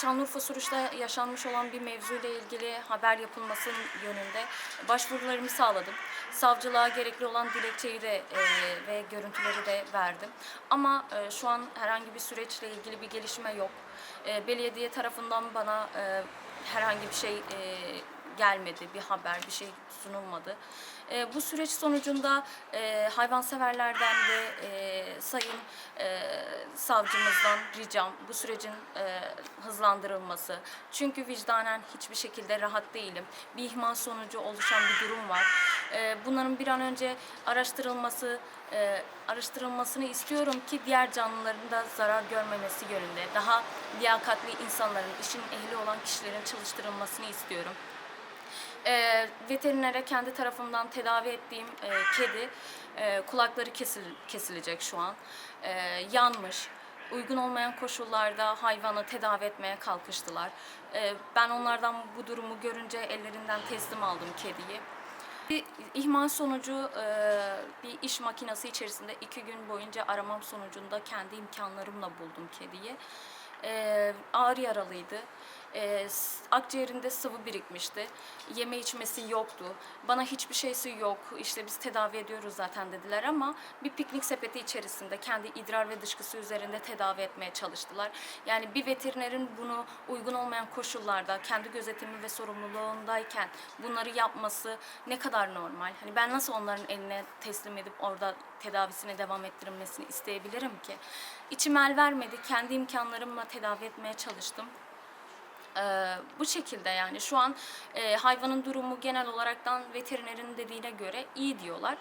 Şanlıurfa Suruç'ta yaşanmış olan bir mevzuyla ilgili haber yapılması yönünde başvurularımı sağladım. Savcılığa gerekli olan dilekçeyi de e, ve görüntüleri de verdim. Ama e, şu an herhangi bir süreçle ilgili bir gelişme yok. E, belediye tarafından bana e, herhangi bir şey e, gelmedi, bir haber, bir şey sunulmadı. E, bu süreç sonucunda e, hayvanseverlerden ve e, sayın e, savcımızdan ricam bu sürecin e, hızlandırılması. Çünkü vicdanen hiçbir şekilde rahat değilim. Bir ihmal sonucu oluşan bir durum var. E, bunların bir an önce araştırılması, e, araştırılmasını istiyorum ki diğer canlıların da zarar görmemesi yönünde. Daha liyakatli insanların, işin ehli olan kişilerin çalıştırılmasını istiyorum. E, veterinere kendi tarafımdan tedavi ettiğim e, kedi e, kulakları kesil, kesilecek şu an. E, yanmış. Uygun olmayan koşullarda hayvanı tedavi etmeye kalkıştılar. E, ben onlardan bu durumu görünce ellerinden teslim aldım kediyi. Bir ihmal sonucu e, bir iş makinesi içerisinde iki gün boyunca aramam sonucunda kendi imkanlarımla buldum kediyi. E, ağır yaralıydı. E, akciğerinde sıvı birikmişti. Yeme içmesi yoktu. Bana hiçbir şeysi yok. İşte biz tedavi ediyoruz zaten dediler ama bir piknik sepeti içerisinde kendi idrar ve dışkısı üzerinde tedavi etmeye çalıştılar. Yani bir veterinerin bunu uygun olmayan koşullarda kendi gözetimi ve sorumluluğundayken bunları yapması ne kadar normal? Hani ben nasıl onların eline teslim edip orada tedavisine devam ettirilmesini isteyebilirim ki? İçim el vermedi. Kendi imkanlarımla tedavi etmeye çalıştım. Bu şekilde yani şu an e, hayvanın durumu genel olaraktan veterinerin dediğine göre iyi diyorlar.